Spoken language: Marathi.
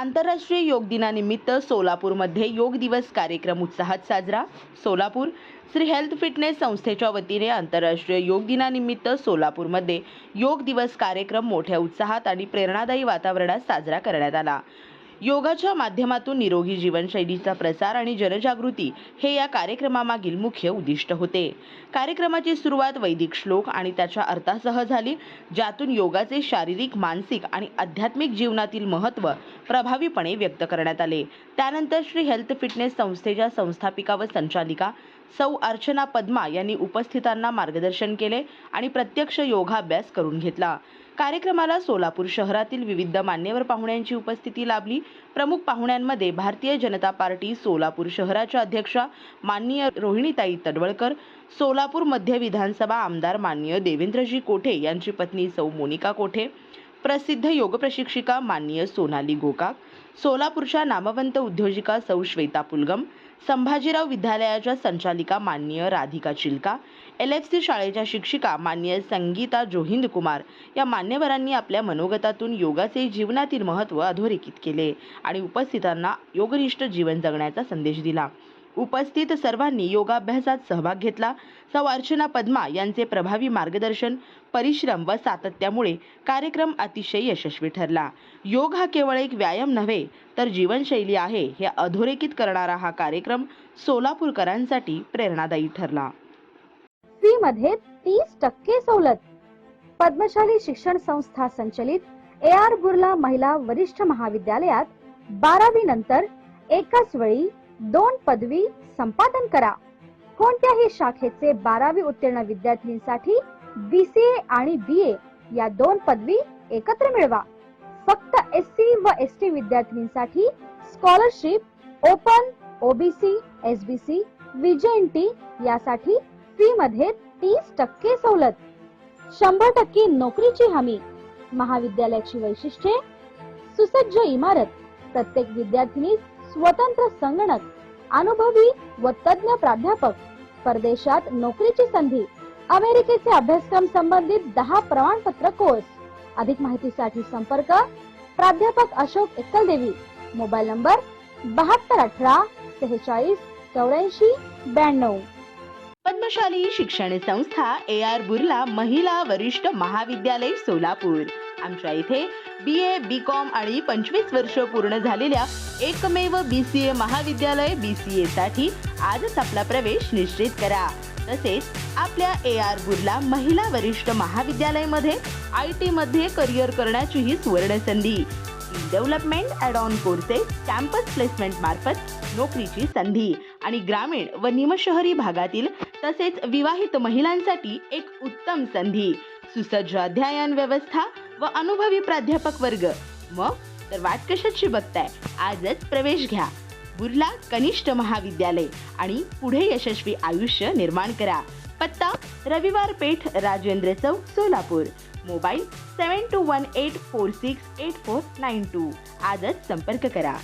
आंतरराष्ट्रीय योग दिनानिमित्त सोलापूरमध्ये योग दिवस कार्यक्रम उत्साहात साजरा. सोलापूर श्री हेल्थ फिटनेस संस्थेच्या वतीने आंतरराष्ट्रीय योग दिनानिमित्त सोलापूरमध्ये योग दिवस कार्यक्रम मोठ्या उत्साहात आणि प्रेरणादायी वातावरणात साजरा करण्यात आला. योगाच्या माध्यमातून निरोगी जीवनशैलीचा प्रसार आणि जनजागृती हे या कार्यक्रमामागील मुख्य उद्दिष्ट होते. कार्यक्रमाची सुरुवात वैदिक श्लोक आणि त्याच्या अर्थासह झाली ज्यातून योगाचे शारीरिक मानसिक आणि आध्यात्मिक जीवनातील महत्त्व प्रभावीपणे व्यक्त करण्यात आले. त्यानंतर श्री हेल्थ फिटनेस संस्थेच्या संस्थापिका व संचालिका सौ अर्चना पद्मा यांनी उपस्थितांना मार्गदर्शन केले आणि प्रत्यक्ष योगाभ्यास करून घेतला. कार्यक्रमाला सोलापूर शहरातील विविध मान्यवर पाहुण्यांची उपस्थिती लाभली. प्रमुख पाहुण्यांमध्ये भारतीय जनता पार्टी सोलापूर शहराच्या अध्यक्षा माननीय रोहिणीताई तडवळकर सोलापूर मध्य विधानसभा आमदार माननीय देवेंद्रजी कोठे यांची पत्नी सौ मोनिका कोठे प्रसिद्ध योग प्रशिक्षिका माननीय सोनाली गोकाक सोलापूरच्या नामवंत उद्योजिका सौ श्वेता पुलगम संभाजीराव विद्यालयाच्या संचालिका माननीय Radhika Chilka L F C शाळेच्या शिक्षिका माननीय संगीता जोहिंद कुमार या मान्यवरांनी आपल्या मनोगतातून योगाचे जीवनातील महत्त्व अधोरेखित केले आणि उपस्थितांना योगनिष्ठ जीवन जगण्याचा संदेश दिला. उपस्थित सर्वांनी योगाभ्यासात सहभाग घेतला. सौ अर्चना पद्मा यांचे प्रभावी मार्गदर्शन परिश्रम व सातत्यामुळे कार्यक्रम अतिशय यशस्वी ठरला. योग हा केवळ एक व्यायाम नव्हे तर जीवनशैली आहे हे अधोरेखित करणारा हा कार्यक्रम सोलापूरकरांसाठी प्रेरणादायी ठरला. फी मध्ये तीस टक्के सवलत. पद्मशाली शिक्षण संस्था संचलित ए आर बुर्ला महिला वरिष्ठ महाविद्यालयात बारावी नंतर एकाच वेळी दोन पदवी संपादन करा. कोणत्याही शाखेचे बारावी उत्तीर्ण विद्यार्थ्यांसाठी बीसीए आणि बी ए या दोन पदवी एकत्र मिळवा. फक्त एस सी व एस टी विद्यार्थ्यांसाठी scholarship open OBC S B C VJNT यासाठी फी मध्ये तीस टक्के सवलत. शंभर टक्के नोकरीची हमी. महाविद्यालयाची वैशिष्ट्ये सुसज्ज इमारत. प्रत्येक विद्यार्थिनी स्वतंत्र संगणक अनुभवी व तज्ञ प्राध्यापक परदेशात नोकरीची संधी अमेरिकेचे अभ्यासक्रम संबंधित दहा प्रमाणपत्र कोर्स. अधिक माहितीसाठी संपर्क प्राध्यापक अशोक एकलदेवी. मोबाईल नंबर बहात्तर अठरा सेहेचाळीस चौऱ्याऐंशी ब्याण्णव. पद्मशाली शिक्षण संस्था ए आर बुर्ला महिला वरिष्ठ महाविद्यालय सोलापूर. आमच्या इथे बी ए बी कॉम आणि पंचवीस वर्ष पूर्ण झालेल्या एकमेव बी सी ए महाविद्यालय बी सी ए साठी आजच आपला प्रवेश निश्चित करा. तसेच आपल्या ए आर बुर्ला महिला वरिष्ठ महाविद्यालयामध्ये आय टी मध्ये करिअर करण्याचीही सुवर्ण संधी development add on courses campus placement मार्फत नोकरीची संधी आणि ग्रामीण व निमशहरी भागातील तसेच विवाहित महिलांसाठी एक उत्तम संधी. सुसज्ज अध्ययन व्यवस्था व अनुभवी प्राध्यापक वर्ग. मग? तर वाट कशाची बघताय? आजच प्रवेश घ्या. बुर्ला कनिष्ठ महाविद्यालय आणि पुढे यशस्वी आयुष्य निर्माण करा. पत्ता रविवार पेठ राजेंद्र चौक Solapur. Mobile seven two one eight four six eight four nine two. आजच संपर्क करा.